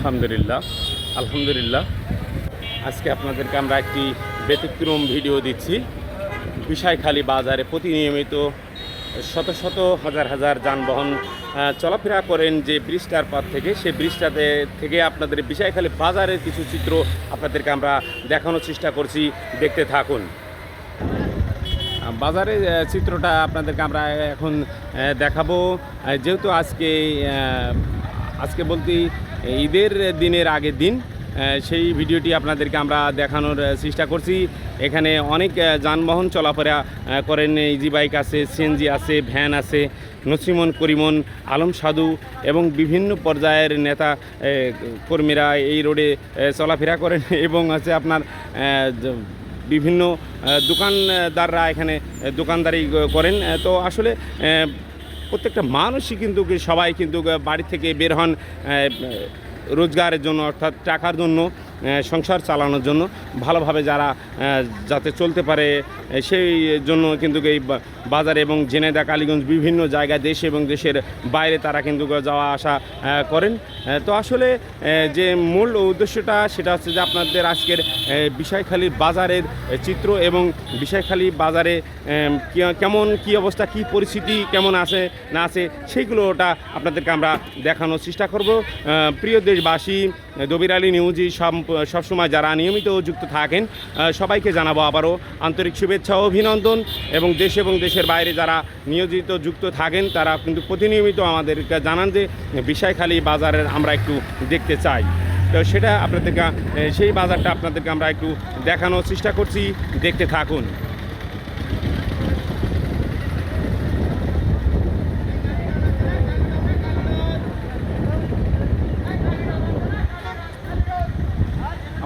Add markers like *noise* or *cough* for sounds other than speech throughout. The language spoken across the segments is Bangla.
আলহামদুলিল্লাহ আলহামদুলিল্লাহ। আজকে আপনাদেরকে আমরা একটি ব্যতিক্রম ভিডিও দিচ্ছি। বিষয়খালী বাজারে প্রতিনিয়মিত শত শত হাজার হাজার যানবাহন চলাফেরা করেন যে ব্রিজটার পর থেকে। সেই ব্রিজটাতে থেকে আপনাদের বিষয়খালী বাজারের কিছু চিত্র আপনাদেরকে আমরা দেখানোর চেষ্টা করছি। দেখতে থাকুন। বাজারে চিত্রটা আপনাদেরকে আমরা এখন দেখাবো। যেহেতু আজকে আজকে বলতে ঈদের দিনের আগের দিন সেই ভিডিওটি আপনাদেরকে আমরা দেখানোর চেষ্টা করছি। এখানে অনেক যানবাহন চলাফেরা করেন ইজি বাইক আছে, সিএনজি আছে, ভ্যান আছে, নসিমন, করিমন, আলম সাধু এবং বিভিন্ন পর্যায়ের নেতা কর্মীরা এই রোডে চলাফেরা করেন *laughs* এবং আছে আপনার বিভিন্ন দোকানদাররা এখানে দোকানদারি করেন। তো আসলে প্রত্যেকটা মানুষই কিন্তু সবাই কিন্তু বাড়ি থেকে বের হন রোজগারের জন্য অর্থাৎ টাকার জন্য সংসার চালানোর জন্য। ভালোভাবে যারা যাতে চলতে পারে সেই জন্য কিন্তু এই বাজারে এবং জেনেদা কালীগঞ্জ বিভিন্ন জায়গায় দেশে এবং দেশের বাইরে তারা কিন্তু যাওয়া আসা করেন। তো আসলে যে মূল উদ্দেশ্যটা সেটা হচ্ছে যে আপনাদের আজকের বিষয়খালী বাজারের চিত্র এবং বিষয়খালী বাজারে কেমন কি অবস্থা, কি পরিস্থিতি, কেমন আছে, না আছে সেইগুলো ওটা আপনাদেরকে আমরা দেখানোর চেষ্টা করব। প্রিয় দেশবাসী, দবির আলী নিউজি সব, সবসময় যারা নিয়মিত যুক্ত থাকেন। সবাইকে জানাব আবারও আন্তরিক শুভেচ্ছা অভিনন্দন এবং দেশ এবং দেশের বাইরে যারা নিয়োজিত যুক্ত থাকেন, তারা কিন্তু প্রতিনিয়মিত আমাদেরকে জানান যে বিষয়খালী বাজারের আমরা একটু দেখতে চাই। তো সেটা আপনাদেরকে সেই বাজারটা আপনাদেরকে আমরা একটু দেখানোর চেষ্টা করছি। দেখতে থাকুন।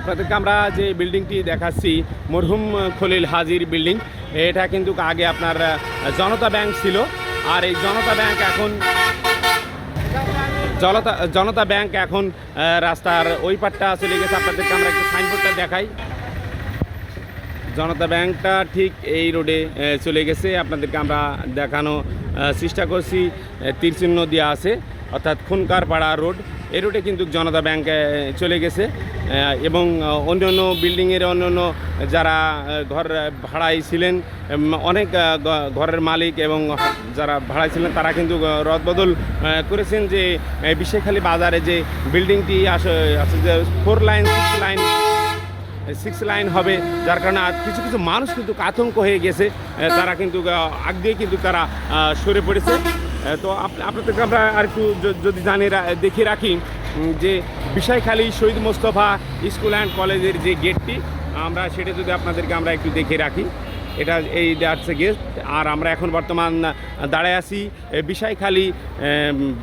আপনাদেরকে আমরা যে বিল্ডিংটি দেখাচ্ছি, মরহুম খলিল হাজির বিল্ডিং, এটা কিন্তু আগে আপনার জনতা ব্যাংক ছিল। আর এই জনতা ব্যাংক এখন জনতা জনতা ব্যাংক এখন রাস্তার ওই পাটটা চলে গেছে। আপনাদেরকে আমরা একটু সাইনবোর্ডটা দেখাই। জনতা ব্যাংকটা ঠিক এই রোডে চলে গেছে। আপনাদেরকে আমরা দেখানো চেষ্টা করছি। তীরচিহ্ন দেওয়া আছে। অর্থাৎ খুনকারপাড়া রোড এই রোডে কিন্তু জনতা ব্যাংক চলে গেছে। এবং আহ, অন্যান্য বিল্ডিংয়ের অন্যান্য যারা আহ, ঘর ভাড়ায় ছিলেন অনেক ঘরের মালিক এবং যারা ভাড়ায় ছিলেন তারা কিন্তু রদবদল করেছেন যে বিশেখালী বাজারে যে বিল্ডিংটি আসে যে four lane six lane six lane হবে যার কারণে কিছু কিছু মানুষ কিন্তু আতঙ্ক হয়ে গেছে। তারা কিন্তু আগ দিয়ে কিন্তু তারা সরে পড়েছে। তো আপ- আপনাদেরকে আমরা আর একটু যদি জানিয়ে রা- দেখিয়ে রাখি যে বিষয়খালী শহীদ মোস্তফা স্কুল অ্যান্ড কলেজের যে গেটটি, আমরা সেটা যদি আপনাদেরকে আমরা একটু দেখে রাখি। এটা এই হচ্ছে গেট, আর আমরা এখন বর্তমান দাঁড়ায় আছি বিষয়খালী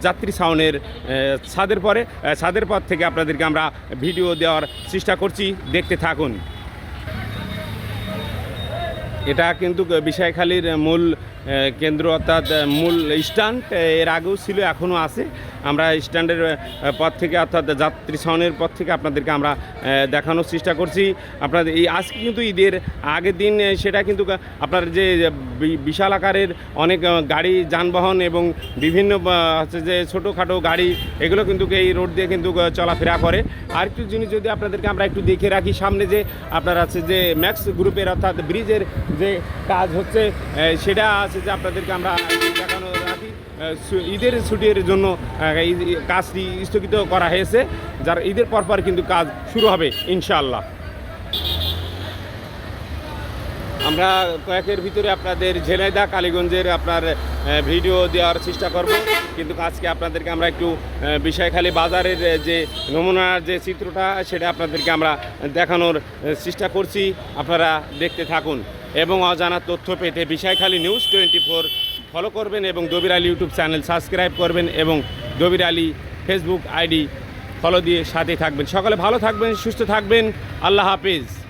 যাত্রী ছাউনের ছাদের পরে। ছাদের পর থেকে আপনাদেরকে আমরা ভিডিও দেওয়ার চেষ্টা করছি। দেখতে থাকুন। এটা কিন্তু বিষয়খালীর মূল কেন্দ্র অর্থাৎ মূল স্ট্যান্ড এর আগেও ছিল, এখনও আছে। আমরা স্ট্যান্ডের পথ থেকে, অর্থাৎ যাত্রী ছাউনের পথ থেকে আপনাদেরকে আমরা দেখানোর চেষ্টা করছি। আপনাদের এই আজকে কিন্তু ঈদের আগের দিন সেটা কিন্তু আপনার যে বিশাল আকারের অনেক গাড়ি, যানবাহন এবং বিভিন্ন হচ্ছে যে, ছোটোখাটো গাড়ি, এগুলো কিন্তু এই রোড দিয়ে কিন্তু চলাফেরা করে। আর একটু জিনিস যদি আপনাদেরকে আমরা একটু দেখে রাখি, সামনে যে, আপনার আছে যে, ম্যাক্স গ্রুপের, অর্থাৎ ব্রিজের যে কাজ হচ্ছে সেটা আছে যে আপনাদেরকে আমরা দেখানো রাখি। ঈদের ছুটির জন্য কাজটি স্থগিত করা হয়েছে। যার ঈদের পরপর কিন্তু কাজ শুরু হবে, ইনশাআল্লাহ। আমরা কয়েকের ভিতরে আপনাদের ঝেনাইদা কালীগঞ্জের আপনার ভিডিও দেওয়ার চেষ্টা করব। কিন্তু আজকে আপনাদেরকে আমরা একটু বিষয়খালী বাজারের যে নমুনার যে চিত্রটা, সেটা আপনাদেরকে আমরা দেখানোর চেষ্টা করছি। আপনারা দেখতে থাকুন। এবং অজানা তথ্য পেতে Bishoykhali news twenty four follow করবেন এবং Dabir Ali YouTube channel subscribe করবেন এবং Dabir Ali Facebook ID follow দিয়ে সাথে থাকবেন। সকালে ভালো থাকবেন, সুস্থ থাকবেন। আল্লাহ হাফিজ।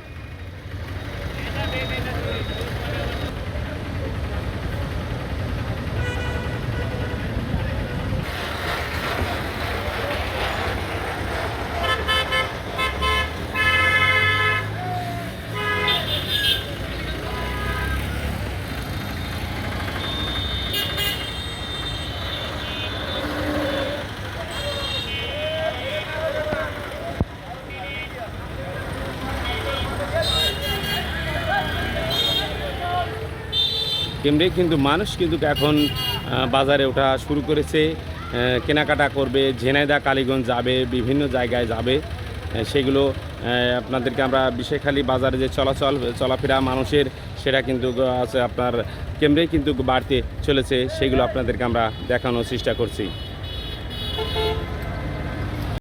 কেমরে কিন্তু মানুষ কিন্তু এখন বাজারে ওঠা শুরু করেছে। কেনাকাটা করবে ঝেনাইদা কালীগঞ্জ যাবে, বিভিন্ন জায়গায় যাবে। সেগুলো আপনাদেরকে আমরা বিশেখালী বাজারে যে চলাচল, চলাফেরা মানুষের, সেটা কিন্তু আছে আপনার কেমরে কিন্তু বাড়তে চলেছে। সেগুলো আপনাদেরকে আমরা দেখানোর চেষ্টা করছি।